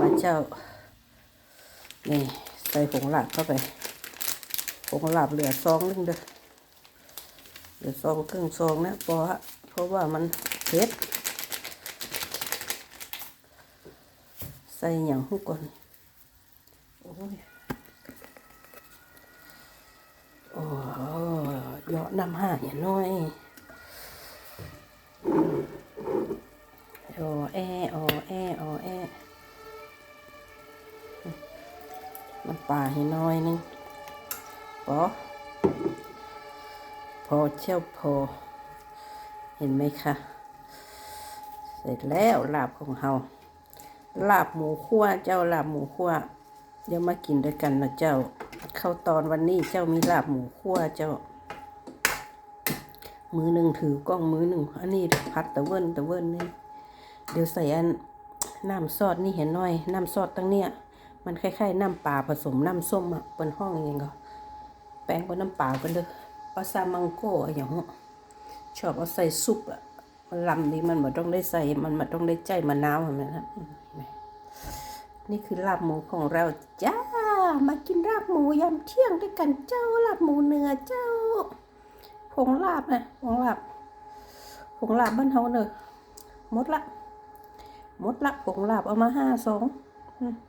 มาเจ้า นี่ ใส่ผงหลาบเข้าไป ผงหลาบเหลือซองนึงเด้อเหลือซองครึ่งซองนะเพราะเพราะว่ามันเผ็ด ใส่อย่างหูก่อน โอ้ยโอ้ยอน้ำห้าอย่างน้อยโอ้แอโอ้แอโอ้แอ น้ำปลาให้น้อยนึงพอพอเชี่ยวพอ เห็นไหมคะ เสร็จแล้วลาบของเฮาลาบหมูคั่วเจ้าลาบหมูคั่วเดี๋ยวมากินด้วยกันนะเจ้า เข้าตอนวันนี้เจ้ามีลาบหมูคั่วเจ้า มือหนึ่งถือกล้องมือหนึ่งอันนี้พัดตะเวินตะเวินนี่เดี๋ยวใส่อันน้ำซอสนี่เห็นหน่อย น้ำซอสตั้งเนี้ย มันคล้ายๆน้ำปลาผสมน้ำส้มอะบนห้องอย่างเงี้ยก็แป้งบนน้ำปลากันเด้อปลาซามังโก้อะไรอย่างเงี้ยชอบเอาใส่ซุปอะมันลำดีมันม่ต้องได้ใส่ มันม่ต้องได้ใจมะนาวแบบนั้นนี่คือลาบหมูของเราจ้า มากินลาบหมูยามเที่ยงด้วยกันเจ้าลาบหมูเนื้อเจ้า ผงลาบนะผงลาบผงลาบบ้านเฮาเนอะหมดละหมดละผงลาบเอามาห้าสองอ